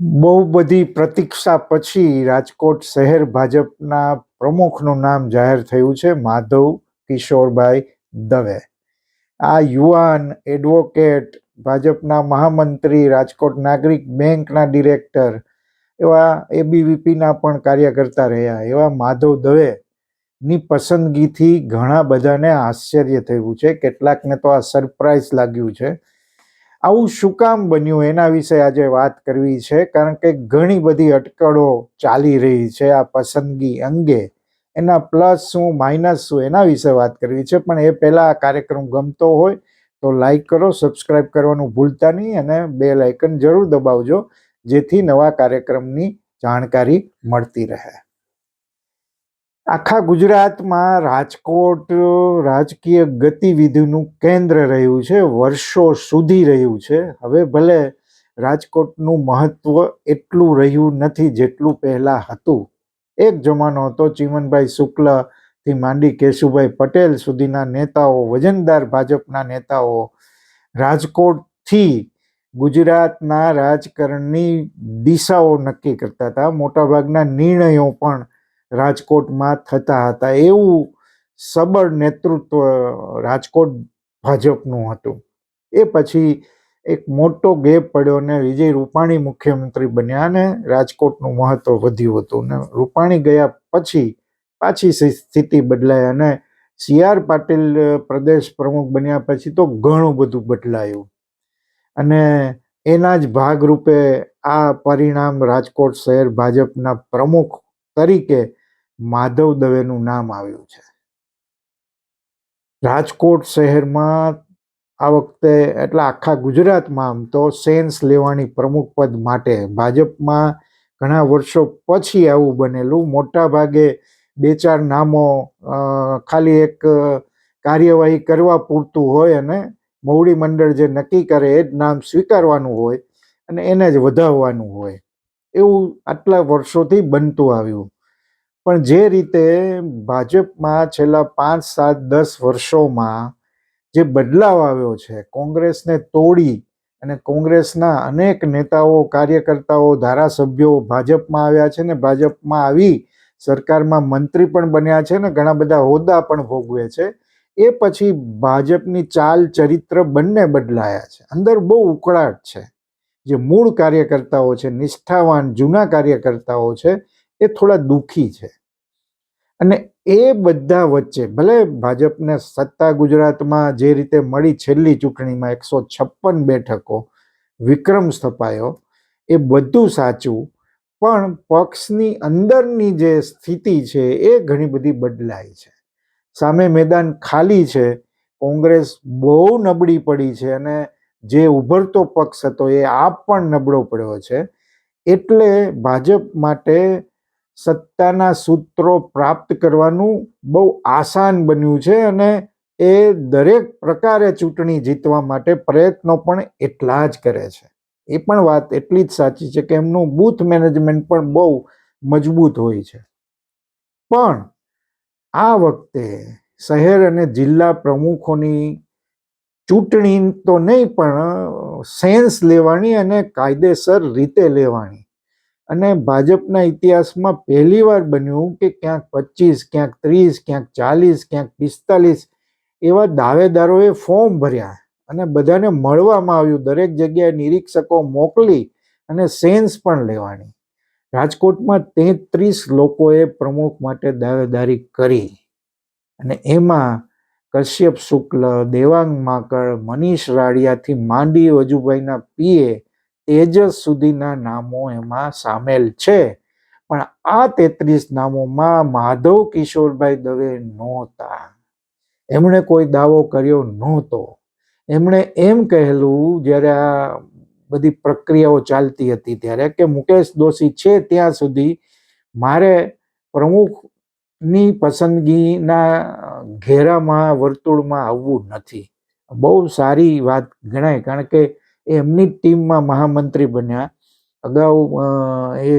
બહુ બધી પ્રતીક્ષા પછી રાજકોટ શહેર ભાજપના પ્રમુખનું નામ જાહેર થયું છે માધવ કિશોરભાઈ દવે. આ યુવાન એડવોકેટ ભાજપના મહામંત્રી, રાજકોટ નાગરિક બેંકના ડિરેક્ટર એવા એબીવીપીના પણ કાર્ય કરતા રહ્યા. એવા માધવ દવે ની પસંદગીથી ઘણા બધાને આશ્ચર્ય થયું છે. કેટલાકને તો આ સરપ્રાઈઝ લાગ્યું છે. આવું શું કામ બન્યું? એના વિશે આજે વાત કરવી છે, કારણ કે ઘણી બધી અટકળો ચાલી રહી છે આ પસંદગી અંગે. એના પ્લસ શું માઇનસ શું એના વિશે વાત કરવી છે, પણ એ પહેલાં આ કાર્યક્રમ ગમતો હોય તો લાઈક કરો સબસ્ક્રાઈબ કરવાનું ભૂલતા નહીં અને બે લાઇકન જરૂર દબાવજો, જેથી નવા કાર્યક્રમની જાણકારી મળતી રહે. આખા ગુજરાતમાં રાજકોટ, રાજકીય ગતિવિધિનું કેન્દ્ર રહ્યું છે, વર્ષો સુધી રહ્યું છે. હવે ભલે રાજકોટનું મહત્વ એટલું રહ્યું નથી જેટલું પહેલા હતું. એક જમાનો હતો ચીમનભાઈ શુક્લથી માંડી કેશુભાઈ પટેલ સુધીના નેતાઓ, વજનદાર ભાજપના નેતાઓ. રાજકોટથી ગુજરાતના રાજકારણની દિશાઓ નક્કી કરતા હતા. મોટાભાગના નિર્ણયો પણ રાજકોટમાં થતા હતા. એવું સબળ નેતૃત્વ રાજકોટ ભાજપનું હતું. એ પછી એક મોટો ગેપ પડ્યો ને વિજય રૂપાણી મુખ્યમંત્રી બન્યા અને રાજકોટનું મહત્વ વધ્યું હતું ને રૂપાણી ગયા પછી પાછી સ્થિતિ બદલાય અને સી આર પાટીલ પ્રદેશ પ્રમુખ બન્યા પછી તો ઘણું બધું બદલાયું. અને એના જ ભાગરૂપે આ પરિણામ રાજકોટ શહેર ભાજપના પ્રમુખ તરીકે માધવ દવેનું નામ આવ્યું છે. રાજકોટ શહેરમાં આ વખતે એટલે આખા ગુજરાતમાં આમ તો સેન્સ લેવાની પ્રમુખ પદ માટે ભાજપમાં ઘણા વર્ષો પછી આવું બનેલું. મોટા ભાગે બે ચાર નામો ખાલી એક કાર્યવાહી કરવા પૂરતું હોય અને મવડી મંડળ જે નક્કી કરે એ જ નામ સ્વીકારવાનું હોય અને એને જ વધાવવાનું હોય. એવું આટલા વર્ષોથી બનતું આવ્યું. પણ જે રીતે ભાજપમાં છેલ્લા પાંચ, સાત, દસ વર્ષોમાં જે બદલાવ આવ્યો છે, કોંગ્રેસને તોડી અને કોંગ્રેસના અનેક નેતાઓ, કાર્યકર્તાઓ, ધારાસભ્યો ભાજપમાં આવ્યા છે ને ભાજપમાં આવી સરકારમાં મંત્રી પણ બન્યા છે ને ઘણા બધા હોદ્દા પણ ભોગવે છે, એ પછી ભાજપની ચાલ ચરિત્ર બંને બદલાયા છે. અંદર બહુ ઉકળાટ છે. જે મૂળ કાર્યકર્તાઓ છે, નિષ્ઠાવાન જૂના કાર્યકર્તાઓ છે એ થોડા દુઃખી છે. અને એ બધા વચ્ચે, ભલે ભાજપને સત્તા ગુજરાતમાં જે રીતે મળી છેલ્લી ચૂંટણીમાં એકસો છપ્પન બેઠકો વિક્રમ સ્થપાયો, એ બધું સાચું, પણ પક્ષની અંદરની જે સ્થિતિ છે એ ઘણી બધી બદલાઈ છે. સામે મેદાન ખાલી છે, કોંગ્રેસ બહુ નબળી પડી છે અને જે ઉભરતો પક્ષ હતો એ આપ પણ નબળો પડ્યો છે. એટલે ભાજપ માટે સત્તાના સૂત્રો પ્રાપ્ત કરવાનું બહુ આસાન બન્યું છે અને એ દરેક પ્રકારે ચૂંટણી જીતવા માટે પ્રયત્નો પણ એટલા જ કરે છે. એ પણ વાત એટલી જ સાચી છે કે એમનું બૂથ મેનેજમેન્ટ પણ બહુ મજબૂત હોય છે. પણ આ વખતે શહેર અને જિલ્લા પ્રમુખોની ચૂંટણી તો નહીં પણ સેન્સ લેવાની અને કાયદેસર રીતે લેવાની અને ભાજપના ઇતિહાસમાં પહેલીવાર બન્યું કે ક્યાંક પચીસ ક્યાંક ત્રીસ, ક્યાંક ચાલીસ, ક્યાંક પિસ્તાલીસ એવા દાવેદારોએ ફોર્મ ભર્યા અને બધાને મળવામાં આવ્યું. દરેક જગ્યાએ નિરીક્ષકો મોકલી અને સેન્સ પણ લેવાની. રાજકોટમાં તેત્રીસ લોકોએ પ્રમુખ માટે દાવેદારી કરી. અને એમાં કશ્યપ શુક્લ, દેવાંગ માકડ, મનીષ રાડિયાથી માંડી, વજુભાઈના પીએ તેજસ સુધીના નામો એમાં સામેલ છે. પણ આ તેત્રીસ નામોમાં માધવ કિશોરભાઈ દવે નહોતા. એમણે કોઈ દાવો કર્યો નહોતો. એમણે એમ કહેલું, જ્યારે આ બધી પ્રક્રિયાઓ ચાલતી હતી ત્યારે, કે મુકેશ દોશી છે ત્યાં સુધી મારે પ્રમુખની પસંદગીના ઘેરામાં વર્તુળમાં આવવું નથી. બહુ સારી વાત ગણાય, કારણ કે એમની ટીમમાં મહામંત્રી બન્યા. અગાઉ એ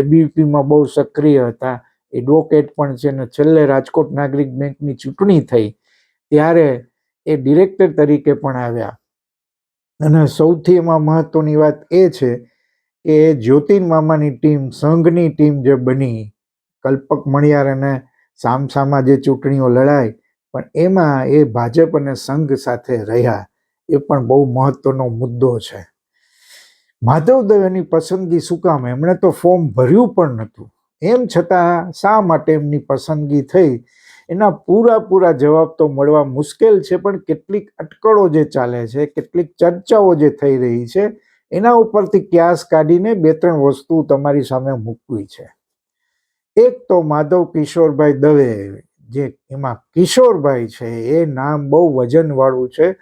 એબીપીમાં બહુ સક્રિય હતા. એડવોકેટ પણ છે ને છેલ્લે રાજકોટ નાગરિક બેંકની ચૂંટણી થઈ. ત્યારે એ ડિરેક્ટર તરીકે પણ આવ્યા. અને સૌથી એમાં મહત્વની વાત એ છે કે જ્યોતિન મામાની ટીમ, સંઘની ટીમ જે બની, કલ્પક મણિયાર અને સામસામા જે ચૂંટણીઓ લડાઈ પણ એમાં એ ભાજપ અને સંઘ સાથે રહ્યા. એ પણ બહુ મહત્વનો મુદ્દો છે. માધવ દવેની પસંદગી શું કામ? એમણે તો ફોર્મ ભર્યું પણ નહોતું. એમ છતાં શા માટે એમની પસંદગી થઈ? એના પૂરા પૂરા જવાબ તો મળવા મુશ્કેલ છે, પણ કેટલીક અટકળો જે ચાલે છે, કેટલીક ચર્ચાઓ જે થઈ રહી છે, એના ઉપરથી ક્યાસ કાઢીને બે ત્રણ વસ્તુ તમારી સામે મૂકવી છે. એક તો માધવ કિશોરભાઈ દવે, જે એમાં કિશોરભાઈ છે, એ નામ બહુ વજનવાળું છે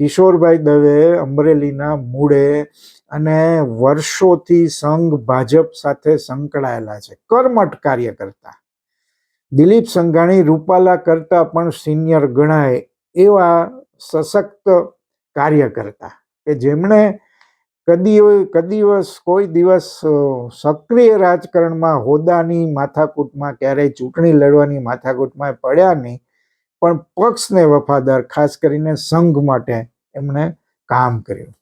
કિશોરભાઈ દવે, અમરેલીના મૂળે અને વર્ષોથી સંઘ ભાજપ સાથે સંકળાયેલા છે. કર્મઠ કાર્યકર્તા. દિલીપ સંઘાણી રૂપાલા કરતા પણ સિનિયર ગણાય એવા સશક્ત કાર્યકર્તા કે જેમણે કદી કદીવસ, કોઈ દિવસ સક્રિય રાજકારણમાં હોદ્દાની માથાકૂટમાં ક્યારેય ચૂંટણી લડવાની માથાકૂટમાં પડ્યા નહીં. પણ પક્ષને વફાદાર, ખાસ કરીને સંઘ માટે એમણે કામ કર્યું.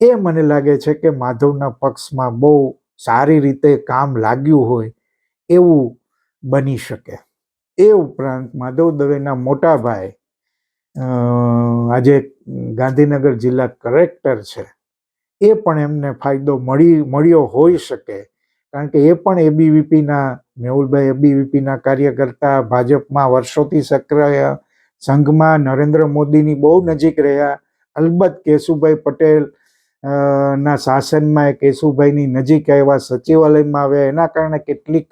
એ મને લાગે છે કે માધવના પક્ષમાં બહુ સારી રીતે કામ લાગ્યું હોય એવું બની શકે. એ ઉપરાંત માધવ દવેના મોટા ભાઈ આજે ગાંધીનગર જિલ્લા કલેક્ટર છે. એ પણ એમને ફાયદો મળી, મળ્યો હોઈ શકે કારણ કે એ પણ એબીવીપીના મેહુલભાઈ એબીવીપીના કાર્યકર્તા, ભાજપમાં વર્ષોથી સક્રિય, સંઘમાં નરેન્દ્ર મોદીની બહુ નજીક રહ્યા. અલબત્ત કેશુભાઈ પટેલ ના શાસનમાં કેશુભાઈની નજીક આવ્યા, સચિવાલયમાં આવ્યા. એના કારણે કેટલીક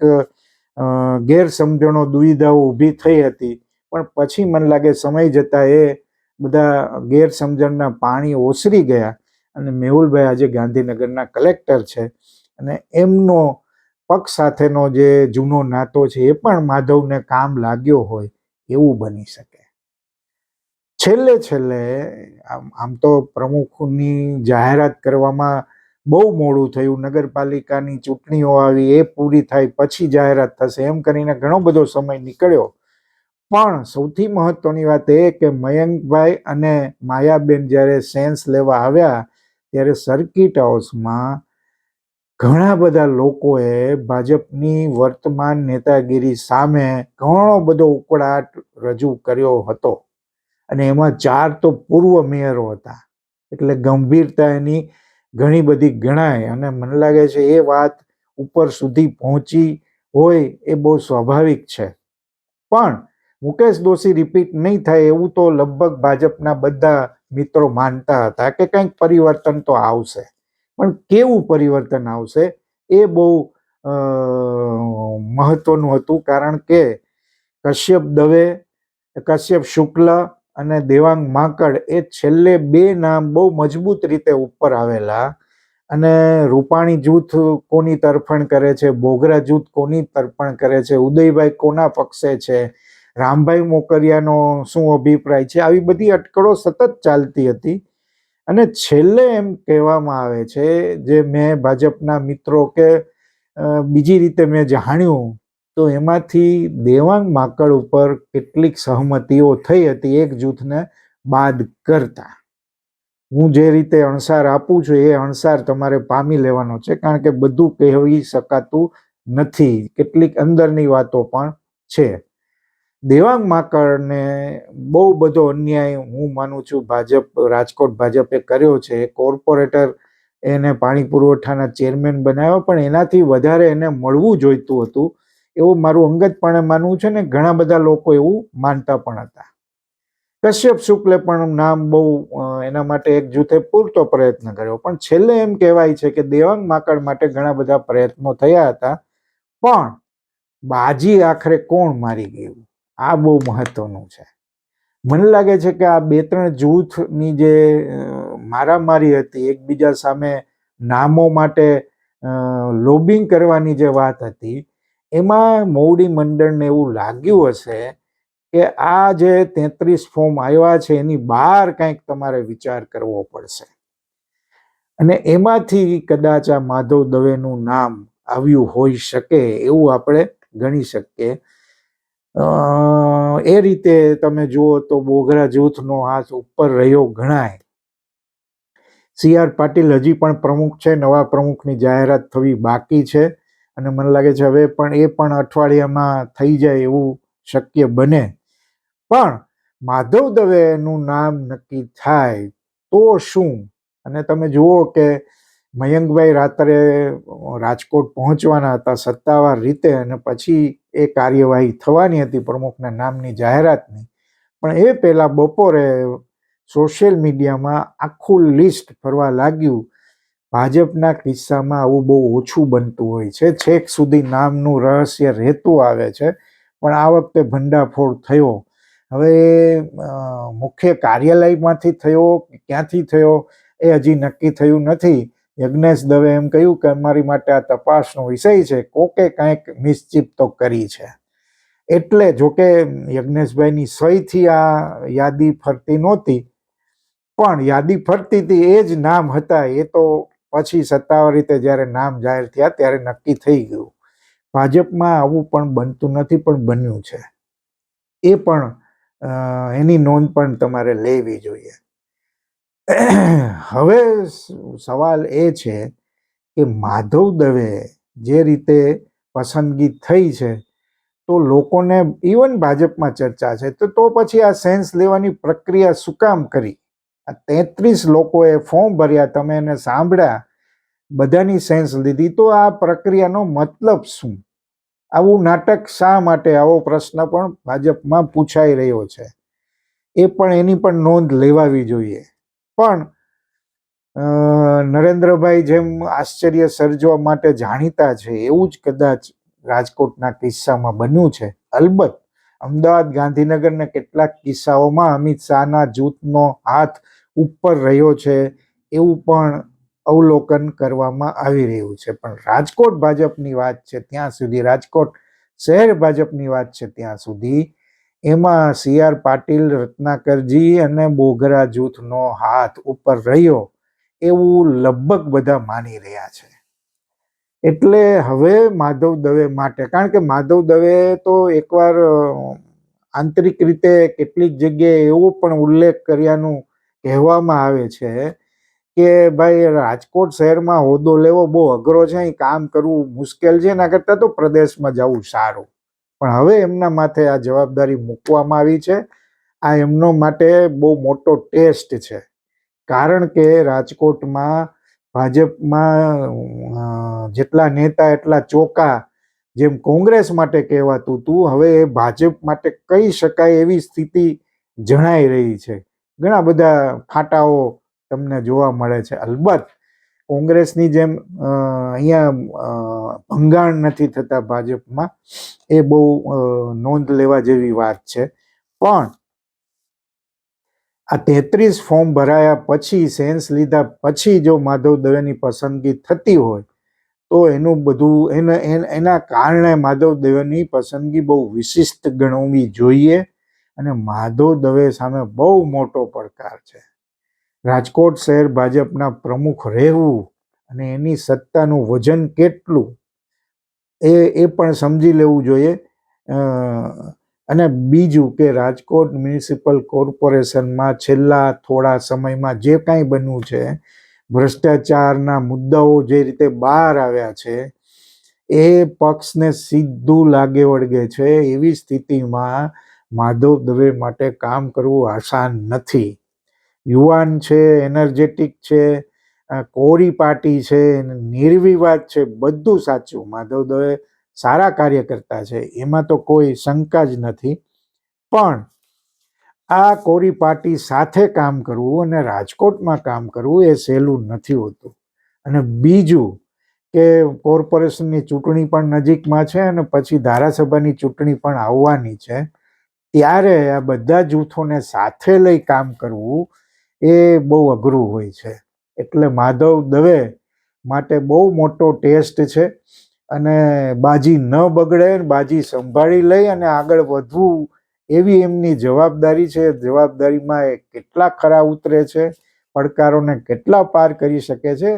ગેરસમજણો, દુવિધાઓ ઊભી થઈ હતી. પણ પછી મને લાગે સમય જતાં એ બધા ગેરસમજણના પાણી ઓસરી ગયા. અને મેહુલભાઈ આજે ગાંધીનગરના કલેક્ટર છે. અને એમનો પક્ષ સાથેનો જે જૂનો નાતો છે, એ પણ માધવને કામ લાગ્યો હોય એવું બની શકે. છેલ્લે છેલ્લે આમ તો પ્રમુખની જાહેરાત કરવામાં બહુ મોડું થયું. નગરપાલિકાની ચૂંટણીઓ આવી, એ પૂરી થાય પછી જાહેરાત થશે. એમ કરીને ઘણો બધો સમય નીકળ્યો. પણ સૌથી મહત્વની વાત એ કે મયંકભાઈ અને માયાબેન જ્યારે સેન્સ લેવા આવ્યા, ત્યારે સર્કિટ હાઉસમાં ઘણા બધા લોકોએ ભાજપની વર્તમાન નેતાગીરી સામે ઘણો બધો ઉકળાટ રજૂ કર્યો હતો. અને એમાં ચાર તો પૂર્વ મેયરો હતા. એટલે ગંભીરતા એની ઘણી બધી ગણાય. અને મને લાગે છે એ વાત ઉપર સુધી પહોંચી હોય એ બહુ સ્વાભાવિક છે. પણ મુકેશ દોશી રિપીટ નહીં થાય એવું તો લગભગ ભાજપના બધા મિત્રો માનતા હતા કે કંઈક પરિવર્તન તો આવશે. પણ કેવું પરિવર્તન આવશે એ બહુ મહત્વનું હતું. કારણ કે કશ્યપ દવે, કશ્યપ શુક્લ અને દેવાંગ માંકડ એ છેલ્લે બે નામ બહુ મજબૂત રીતે ઉપર આવેલા અને રૂપાણી જૂથ કોની તરફણ કરે છે, બોગરા જૂથ કોની તરફણ કરે છે, ઉદયભાઈ કોના પક્ષે છે, રામભાઈ મોકરિયાનો શું અભિપ્રાય છે, આવી બધી અટકળો સતત ચાલતી હતી. અને છેલ્લે એમ કહેવામાં આવે છે જે મેં ભાજપના મિત્રો કે બીજી રીતે મેં જાણ્યું, તો એમાંથી દેવાંગ માકડ ઉપર કેટલીક સહમતિઓ થઈ હતી એક જૂથને બાદ કરતા. હું જે રીતે અણસાર આપું છું એ અણસાર તમારે પામી લેવાનો છે, કારણ કે બધું કહેવી શકાતું નથી. કેટલીક અંદરની વાતો પણ છે. દેવાંગ માકડને બહુ બધો અન્યાય હું માનું છું ભાજપ, રાજકોટ ભાજપે કર્યો છે. કોર્પોરેટર એને પાણી પુરવઠાના ચેરમેન બનાવ્યો પણ એનાથી વધારે એને મળવું જોઈતું હતું. એવું મારું અંગતપણે માનવું છે ને ઘણા બધા લોકો એવું માનતા પણ હતા. કશ્યપ શુક્લે પણ નામ બહુ એના માટે એક જૂથે પૂરતો પ્રયત્ન કર્યો. પણ છેલ્લે એમ કહેવાય છે કે દેવાંગ માકડ માટે ઘણા બધા પ્રયત્નો થયા હતા. પણ બાજી આખરે કોણ મારી ગયું? આ બહુ મહત્વનું છે. મને લાગે છે કે આ બે ત્રણ જૂથની જે મારામારી હતી, એકબીજા સામે નામો માટે લોબિંગ કરવાની જે વાત હતી, એમાં મોવડી મંડળને એવું લાગ્યું હશે કે આ જે તેત્રીસ ફોર્મ આવ્યા છે, એની બહાર કંઈક તમારે વિચાર કરવો પડશે. અને એમાંથી કદાચ આ માધવ દવેનું નામ આવ્યું હોઈ શકે, એવું આપણે ગણી શકીએ. એ રીતે તમે જુઓ તો બોગરા જૂથનો હાથ ઉપર રહ્યો ગણાય. સી આર પાટીલ હજી પણ પ્રમુખ છે, નવા પ્રમુખની જાહેરાત થવી બાકી છે અને મને લાગે છે હવે પણ એ પણ અઠવાડિયામાં થઈ જાય એવું શક્ય બને. પણ માધવ દવેનું નામ નક્કી થાય તો શું? અને તમે જુઓ કે મયંકભાઈ રાત્રે રાજકોટ પહોંચવાના હતા સત્તાવાર રીતે અને પછી એ કાર્યવાહી થવાની હતી પ્રમુખના નામની જાહેરાતની. પણ એ પહેલાં બપોરે સોશિયલ મીડિયામાં આખું લિસ્ટ ફરવા લાગ્યું. ભાજપના કિસ્સામાં આવું બહુ ઓછું બનતું હોય છે. છેક સુધી નામનું રહસ્ય રહેતું આવે છે. પણ આ વખતે ભંડાફોડ થયો. હવે મુખ્ય કાર્યાલયમાંથી થયો ક્યાંથી થયો એ હજી નક્કી થયું નથી. યજ્ઞેશ દવે એમ કહ્યું કે અમારી માટે આ તપાસનો વિષય છે. કોકે કાંઈક મિસચીપ તો કરી છે. એટલે જોકે યજ્ઞેશભાઈની સહીથી આ યાદી ફરતી નહોતી, પણ યાદી ફરતી હતી એ જ નામ હતા. એ તો પછી સત્તાવાર રીતે જ્યારે નામ જાહેર થયા ત્યારે નક્કી થઈ ગયું. ભાજપમાં આવું પણ બનતું નથી, પણ બન્યું છે. એ પણ એની નોંધ પણ તમારે લેવી જોઈએ. હવે સવાલ એ છે કે માધવ દવે જે રીતે પસંદગી થઈ છે, તો લોકોને ઇવન ભાજપમાં ચર્ચા છે, તો તો પછી આ સેન્સ લેવાની પ્રક્રિયા શું કામ કરી? આ તેત્રીસ લોકોએ ફોર્મ ભર્યા, તમે એને સાંભળ્યા, બધાની સેન્સ લીધી, તો આ પ્રક્રિયાનો મતલબ શું? આવું નાટક શા માટે? આવો પ્રશ્ન પણ ભાજપમાં પૂછાઈ રહ્યો છે. એ પણ એની પણ નોંધ લેવાવી જોઈએ. પણ નરેન્દ્રભાઈ જેમ આશ્ચર્ય સર્જવા માટે જાણીતા છે, એવું જ કદાચ રાજકોટના કિસ્સામાં બન્યું છે. અલબત્ત, અમદાવાદ ગાંધીનગરના કેટલાક કિસ્સાઓમાં અમિત શાહના જૂથનો હાથ ઉપર રહ્યો છે, એવું પણ અવલોકન કરવામાં આવી રહ્યું છે. પણ રાજકોટ ભાજપની વાત છે ત્યાં સુધી, રાજકોટ શહેર ભાજપની વાત છે ત્યાં સુધી એમાં સી આર પાટીલ, રત્નાકરજી અને બોઘરા જૂથનો હાથ ઉપર રહ્યો એવું લગભગ બધા માની રહ્યા છે. એટલે હવે માધવ દવે માટે, કારણ કે માધવ દવે તો એકવાર આંતરિક રીતે કેટલીક જગ્યાએ એવો પણ ઉલ્લેખ કર્યાનું કહેવામાં આવે છે કે ભાઈ રાજકોટ શહેરમાં હોદ્દો લેવો બહુ અઘરો છે, અહીં કામ કરવું મુશ્કેલ છે, એના કરતાં તો પ્રદેશમાં જવું સારું. પણ હવે એમના માથે આ જવાબદારી મૂકવામાં આવી છે. આ એમનો માટે બહુ મોટો ટેસ્ટ છે. કારણ કે રાજકોટમાં ભાજપમાં જેટલા નેતા, એટલા ચોકા જેમ કોંગ્રેસ માટે કહેવાતું હતું હવે એ ભાજપ માટે કહી શકાય એવી સ્થિતિ જણાઈ રહી છે. ઘણા બધા ફાટાઓ તમને જોવા મળે છે. અલબત્ત કોંગ્રેસની જેમ અહીંયા ભંગાણ નથી થતા ભાજપમાં, એ બહુ નોંધ લેવા જેવી વાત છે. પણ આ તેત્રીસ ફોર્મ ભરાયા પછી, સેન્સ લીધા પછી જો માધવ દવેની પસંદગી થતી હોય, તો એનું બધું એને, એના કારણે માધવ દવેની પસંદગી બહુ વિશિષ્ટ ગણવી જોઈએ અને માધવ દવે સામે બહુ મોટો પડકાર છે. રાજકોટ શહેર ભાજપના પ્રમુખ રહેવું અને એની સત્તાનું વજન કેટલું, એ એ પણ સમજી લેવું જોઈએ. અને બીજું કે રાજકોટ મ્યુનિસિપલ કોર્પોરેશનમાં છેલ્લા થોડા સમયમાં જે કાંઈ બન્યું છે, ભ્રષ્ટાચારના મુદ્દાઓ જે રીતે બહાર આવ્યા છે, એ પક્ષને સીધું લાગે વળગે છે. એવી સ્થિતિમાં માધવ દવે માટે કામ કરવું આસાન નથી. યુવાન છે, એનર્જેટિક છે કોરી પાર્ટી છે નિર્વિવાદ છે, બધું સાચું. માધવ દવે સારા કાર્યકર્તા છે, એમાં તો કોઈ શંકા જ નથી. પણ આ કોરી પાર્ટી સાથે કામ કરવું અને રાજકોટમાં કામ કરવું એ સહેલું નથી હોતું. અને બીજું કે કોર્પોરેશનની ચૂંટણી પણ નજીકમાં છે અને પછી ધારાસભાની ચૂંટણી પણ આવવાની છે. ત્યારે આ બધા જૂથોને સાથે લઈ કામ કરવું એ બહુ અઘરું હોય છે. એટલે માધવ દવે માટે બહુ મોટો ટેસ્ટ છે અને બાજી ન બગડે બાજી સંભાળી લઈ અને આગળ વધવું એવી એમની જવાબદારી છે. જવાબદારીમાં એ કેટલા ખરા ઉતરે છે, પડકારોને કેટલા પાર કરી શકે છે,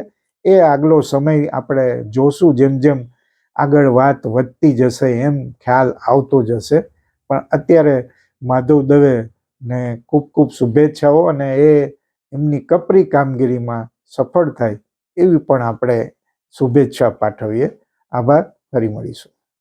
એ આગલો સમય આપણે જોશું. જેમ જેમ આગળ વાત વધતી જશે એમ ખ્યાલ આવતો જશે. પણ અત્યારે માધવ દવે ને ખૂબ ખૂબ શુભેચ્છાઓ અને એ એમની કપરી કામગીરીમાં સફળ થાય એવી પણ આપણે શુભેચ્છા પાઠવીએ. આભાર. ફરી મળીશું.